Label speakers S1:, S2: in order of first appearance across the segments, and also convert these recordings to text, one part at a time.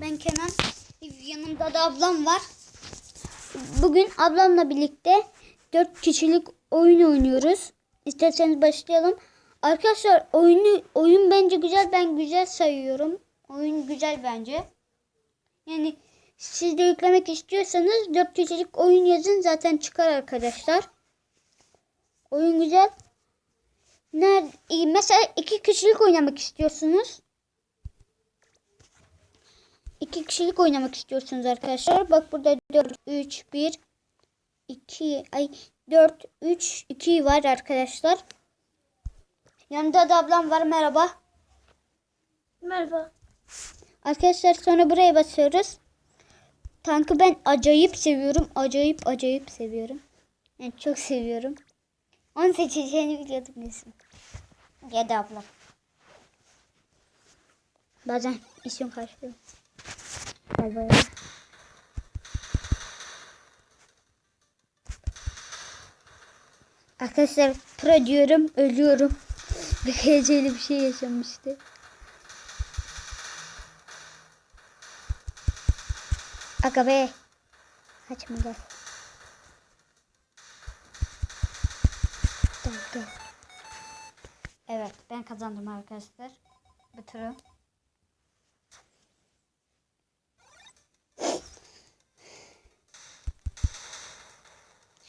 S1: Ben Kenan. Yanımda da ablam var. Bugün ablamla birlikte 4 kişilik oyun oynuyoruz. İsterseniz başlayalım. Arkadaşlar oyunu oyun bence güzel. Ben güzel sayıyorum. Oyun güzel bence. Yani siz de yüklemek istiyorsanız 4 kişilik oyun yazın zaten çıkar arkadaşlar. Oyun güzel. Nerede, mesela 2 kişilik oynamak istiyorsunuz. 2 kişilik oynamak istiyorsunuz arkadaşlar. Bak burada 4 3 1 2 ay 4 3 2 var arkadaşlar. Yanımda da ablam var. Merhaba.
S2: Merhaba.
S1: Arkadaşlar sonra buraya basıyoruz. Tankı ben acayip seviyorum. Acayip acayip seviyorum. Yani çok seviyorum. Onu seçeceğini biliyordum Nesin. Ya da ablam. Bazen isim karşılıyor. Arkadaşlar pro diyorum ölüyorum. Bir heyecanlı bir şey yaşamıştı. Aga be. Kaçma gel. Gel. Evet ben kazandım arkadaşlar. Bu.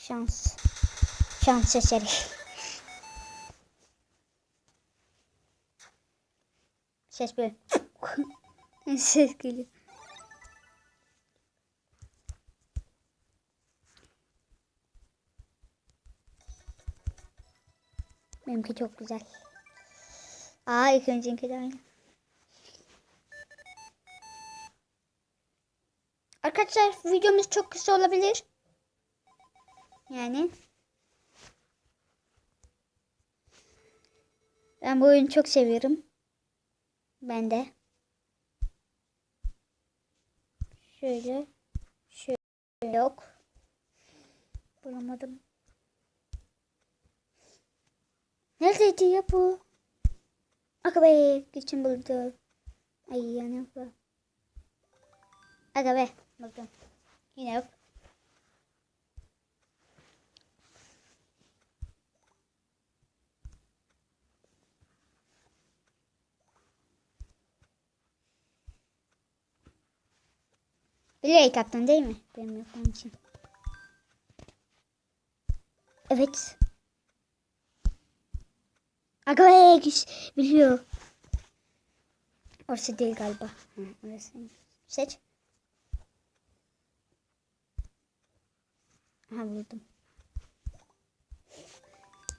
S1: Şans. Şans eseri. Ses böyle. Ses geliyor. Benimki çok güzel. Aa ilk öncekinki de aynı. Arkadaşlar videomuz çok kısa olabilir. Yani. Ben bu oyunu çok seviyorum. Ben de. Şöyle. Şöyle yok. Bulamadım. Neredeydi ya bu? Aga be geçim buldu. Ay yanıyor bu. Aga be buldum. Yine yok. Bilerek yaptın değil mi? Benim yapmam için. Evet. Aga güç biliyor. Orası değil galiba. Hı, orası. Seç. Aha buldum.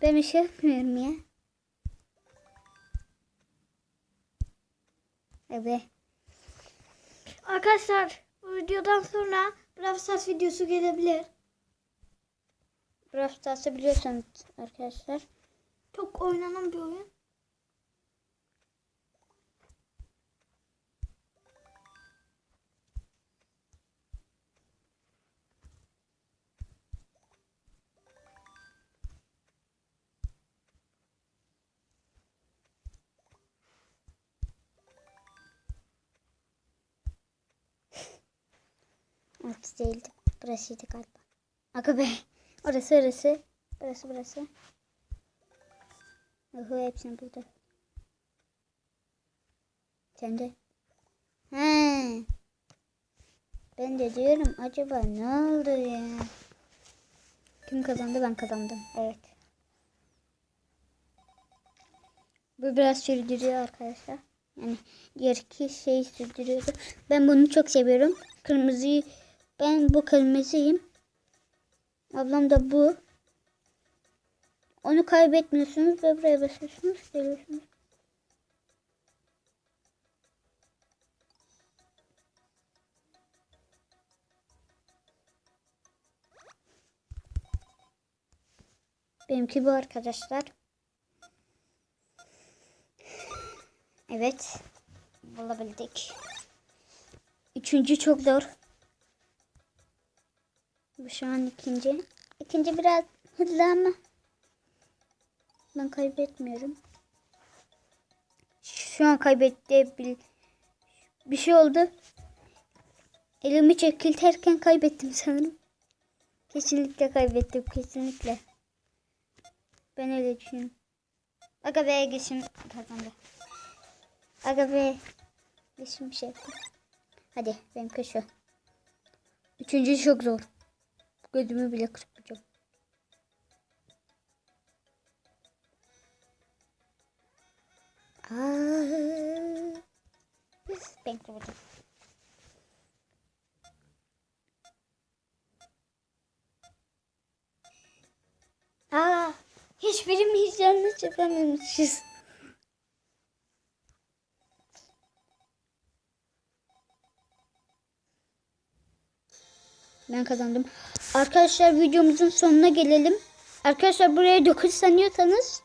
S1: Ben bir şey yapmıyorum ya. Evet.
S2: Arkadaşlar bu videodan sonra Brawl Stars videosu gelebilir.
S1: Brawl Stars'ı biliyorsunuz arkadaşlar.
S2: Çok oynanan bir oyun.
S1: Orası değildi. Burasıydı galiba. Aga be. Orası orası. Burası burası. Oho hepsini buldu. Sen de. He. Ben de diyorum acaba ne oldu ya? Kim kazandı? Ben kazandım. Evet. Bu biraz sürdürüyor arkadaşlar. Yani diğer iki şeyi sürdürüyordu. Ben bunu çok seviyorum. Kırmızıyı ben bu kırmızıyım. Ablam da bu. Onu kaybetmiyorsunuz ve buraya basıyorsunuz. Geliyorsunuz. Benimki bu arkadaşlar. Evet. Bulabildik. Üçüncü çok zor. Bu şu an ikinci. İkinci biraz hızlı ama ben kaybetmiyorum. Şu an kaybetti. Bir, şey oldu. Elimi çekilterken kaybettim sanırım. Kesinlikle kaybettim kesinlikle. Ben öyle düşünüyorum. Aga be geçim kazandı. Aga be geçim şey yaptı. Hadi benimki şu. Üçüncü çok zor. Gözümü bile kırpacağım. Aa, ben kırpacağım. Aa, hiçbirimiz yanlış yapamamışız. Ben kazandım. Arkadaşlar videomuzun sonuna gelelim. Arkadaşlar buraya 9 sanıyorsanız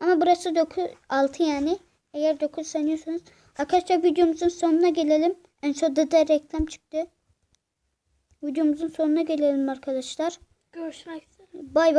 S1: ama burası 9 6 yani. Eğer 9 sanıyorsanız arkadaşlar videomuzun sonuna gelelim. En sonunda da reklam çıktı. Videomuzun sonuna gelelim arkadaşlar.
S2: Görüşmek üzere.
S1: Bay bay.